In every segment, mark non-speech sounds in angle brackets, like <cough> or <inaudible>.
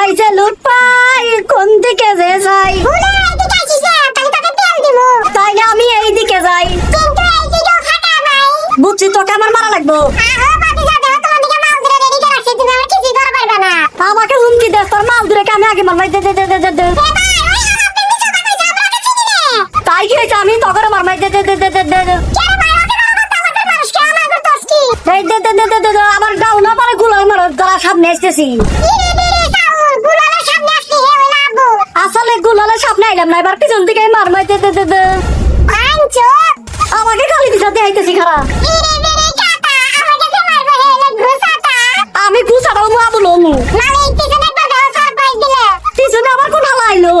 কোথায় যে লোক পাই কোন দিকে যে যাই তাইলে আমি এই দিকে যাই বুঝছি তোকে আমার মারা লাগবো আমাকে হুমকি দেস তোর মাল দূরে আমি আগে মারবাই দে দে দে দে দে তাই কি হয়েছে আমি তখন মারবাই দে দে দে দে দে দে আমার গাউনা পারে গুলো আমার যারা সামনে আসতেছি আইলাম না এবার পিছন দিকে মার মাইতে দে দে দে আমাকে খালি দিশা দেখাইতেছি খারাপ আমি গুছাটাও মা বলো পিছনে আবার আইলো?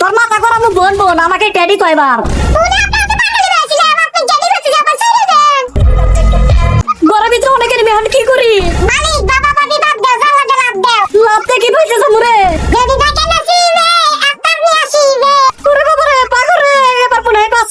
তোর মাথা করামু বোন বোন আমাকে ট্যাডি কয়বার গরমে তো অনেকের মেহন কি করি? মালিক বাবা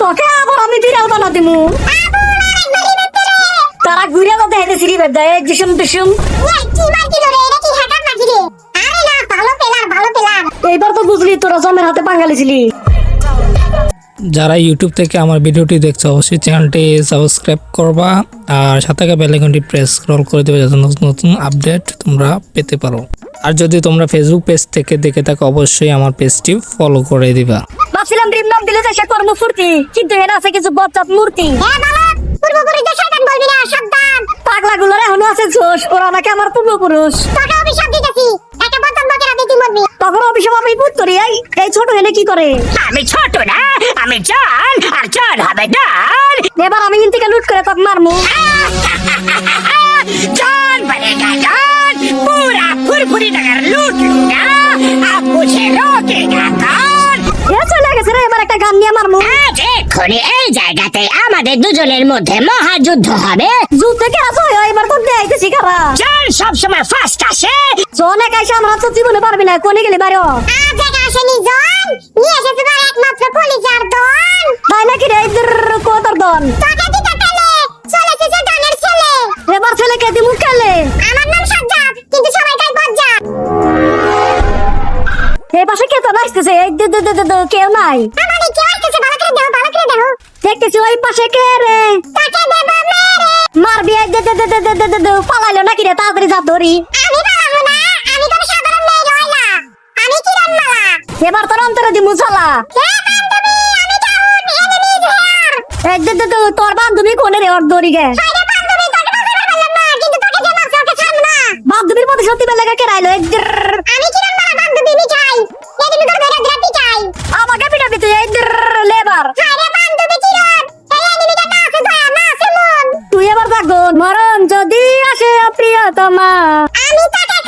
তোকে আবার আমি দিমু। তারা ঘুরে জিসুম এইবার তো বুঝলি, তোরা জমের হাতে ছিলি। যারা ইউটিউব থেকে আমার ভিডিওটি দেখছ, অবশ্যই চ্যানেলটি সাবস্ক্রাইব করবা আর সাথে বেল আইকনটি প্রেস স্ক্রল করে দেবে, যাতে নতুন নতুন আপডেট তোমরা পেতে পারো। আর যদি তোমরা ফেসবুক পেজ থেকে দেখে থাকো, অবশ্যই আমার পেজটি ফলো করে দিবা। ভাবছিলাম ড্রিম দিলে যে সে কিন্তু আছে কিছু বচ্চাত মূর্তি। এখনও আছে জোশ ওরা আমার পূর্বপুরুষ। অভিশাপ দিতেছি আমি করি এই ছোট কি করে? আমি ছোট এবার আমি লুট করে <laughs> গান নিয়ে আজ এক্ষুনি এই জায়গাতে আমাদের দুজনের মধ্যে মহাযুদ্ধ হবে। যুদ্ধ কে আসো এবার তো দেখাইতেছি চল সব সবসময় ফাস্ট আসে। জনে কাইসা আমরা তো জীবনে পারবি না কোনে গেলে বাইরে আজ জায়গা আসেনি জন নিয়ে এসেছে তোর একমাত্র পুলিশের দন। তাই নাকি রে কোতর দন? কেউ নাই আমাকে কেউ আসতেছে ভালো করে দাও নাকি রে তাড়াতাড়ি যা ধরি এবার তোর অন্তরে দি মুছালা দে দে দে তোর বান্ধবী কোনে রে ওর দড়ি গে বান্ধবীর মধ্যে সত্যি বেলা কে রাইলো আমি কি রান্নালা বান্ধবী নি খাই এদিন পিটাই আমাকে পিটাবি তুই এই লেবার। আরে বান্ধবী কিরণ এই এনিমিটা না আছে দয়া না আছে মন। তুই এবার থাকুন মরণ যদি আসে প্রিয়তমা আমি তাকে